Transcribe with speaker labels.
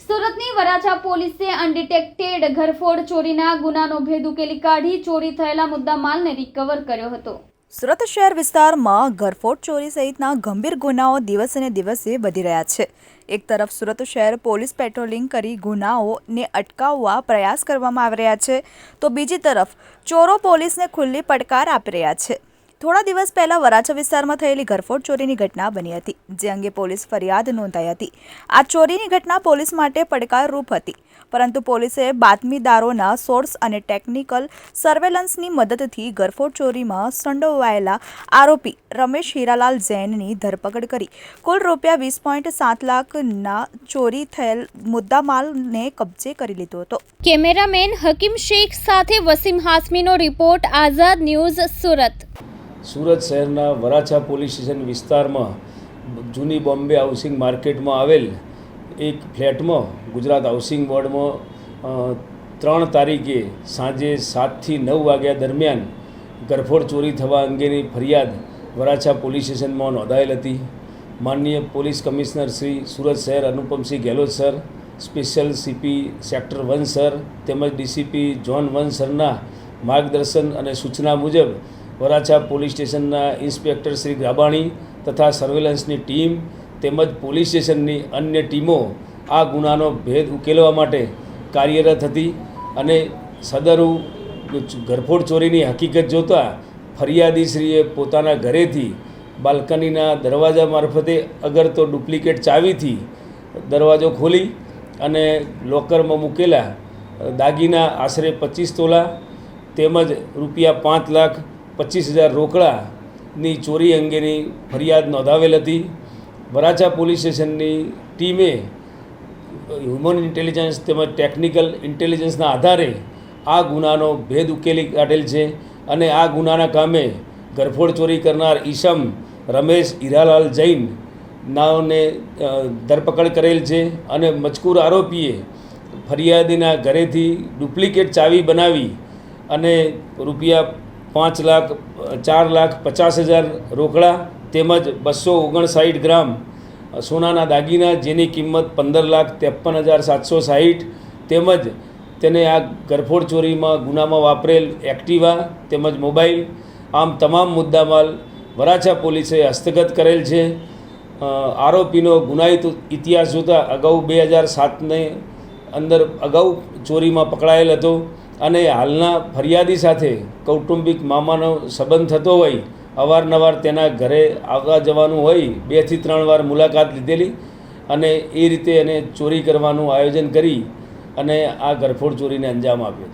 Speaker 1: સુરતની વરાછા પોલીસે અનડિટેક્ટેડ ઘરફોડ ચોરીના ગુનાનો ભેદ ઉકેલી કાઢી ચોરી થયેલા મુદ્દામાલને રિકવર કર્યો હતો.
Speaker 2: સુરત શહેર વિસ્તારમાં ઘરફોડ ચોરી સહિતના ગંભીર ગુનાઓ દિવસે દિવસે વધી રહ્યા છે. એક તરફ સુરત શહેર પોલીસ પેટ્રોલિંગ કરી ગુનાઓને અટકાવવા પ્રયાસ કરવામાં આવી રહ્યા છે, તો બીજી તરફ ચોરો પોલીસને ખુલ્લી પડકાર આપી રહ્યા છે. થોડા દિવસ પહેલા વરાછા વિસ્તારમાં થયેલી ઘરફોડ ચોરીની ઘટના બની હતી, જે અંગે પોલીસ ફરિયાદ નોંધાઈ હતી. આ ચોરીની ઘટના પોલીસ માટે પડકારરૂપ હતી, પરંતુ પોલીસે બાતમીદારોના સોર્સ અને ટેકનિકલ સર્વેલન્સની મદદથી ઘરફોડ ચોરીમાં સંડોવાયેલા આરોપી રમેશ હીરાલાલ જૈનની ધરપકડ કરી. કુલ રૂપિયા વીસ પોઈન્ટ સાત લાખના ચોરી થયેલ મુદ્દામાલને કબજે કરી લીધો હતો.
Speaker 1: કેમેરામેન હકીમ શેખ સાથે વસીમ હાસમીનો રિપોર્ટ, આઝાદ ન્યૂઝ સુરત.
Speaker 3: સુરત શહેરના વરાછા પોલીસ સ્ટેશન વિસ્તારમાં જૂની બોમ્બે હાઉસિંગ માર્કેટમાં આવેલ એક ફ્લેટમાં, ગુજરાત હાઉસિંગ બોર્ડમાં ત્રણ તારીખે સાંજે સાતથી નવ વાગ્યા દરમિયાન ગરફોડ ચોરી થવા અંગેની ફરિયાદ વરાછા પોલીસ સ્ટેશનમાં નોંધાયેલ હતી. માનનીય પોલીસ કમિશનર શ્રી સુરત શહેર Anupamsinh Gehlot sir, special CP sector one sir તેમજ ડીસીપી જોન વન સરના માર્ગદર્શન અને સૂચના મુજબ વરાછા પોલીસ સ્ટેશનના ઇન્સ્પેક્ટર શ્રી ગ્રાબાણી તથા સર્વેલન્સની ટીમ તેમજ પોલીસ સ્ટેશનની અન્ય ટીમો આ ગુનાનો ભેદ ઉકેલવા માટે કાર્યરત હતી અને સદરુ ઘરફોડ ચોરીની હકીકત જોતાં ફરિયાદીશ્રીએ પોતાના ઘરેથી બાલ્કનીના દરવાજા મારફતે અગર તો ડુપ્લિકેટ ચાવીથી દરવાજો ખોલી અને લોકરમાં મૂકેલા દાગીના આશરે પચીસ તોલા તેમજ રૂપિયા પાંચ લાખ પચીસ હજાર રોકડાની ચોરી અંગેની ફરિયાદ નોંધાવેલ હતી. વરાછા પોલીસ સ્ટેશનની ટીમે હ્યુમન ઇન્ટેલિજન્સ તેમજ ટેકનિકલ ઇન્ટેલિજન્સના આધારે આ ગુનાનો ભેદ ઉકેલી કાઢેલ છે અને આ ગુનાના કામે ગરફોડ ચોરી કરનાર ઈસમ રમેશ હીરાલાલ જૈન નાઓને ધરપકડ કરેલ છે અને મજકૂર આરોપીએ ફરિયાદીના ઘરેથી ડુપ્લિકેટ ચાવી બનાવી અને રૂપિયા પાંચ લાખ, ચાર લાખ પચાસ હજાર રોકડા તેમજ બસો ઓગણસાઠ ગ્રામ સોનાના દાગીના જેની કિંમત પંદર લાખ ત્રેપન હજાર સાતસો સાહીઠ તેમજ તેને આ ગરફોડ ચોરીમાં ગુનામાં વાપરેલ એક્ટિવા તેમજ મોબાઈલ, આમ તમામ મુદ્દામાલ વરાછા પોલીસે હસ્તગત કરેલ છે. આરોપીનો ગુનાહિત ઇતિહાસ જોતાં અગાઉ બે હજાર સાતને અંદર અગાઉ ચોરીમાં પકડાયેલ હતો. અને હાલના ફરિયાદી સાથે કૌટુંબિક મામાનો સંબંધ થતો હોય, અવારનવાર તેના ઘરે આવવા જવાનું હોય બેથી ત્રણ વાર મુલાકાત લીધેલી અને એ રીતે એને ચોરી કરવાનું આયોજન કરી અને આ ગરફોડ ચોરીને અંજામ આપ્યો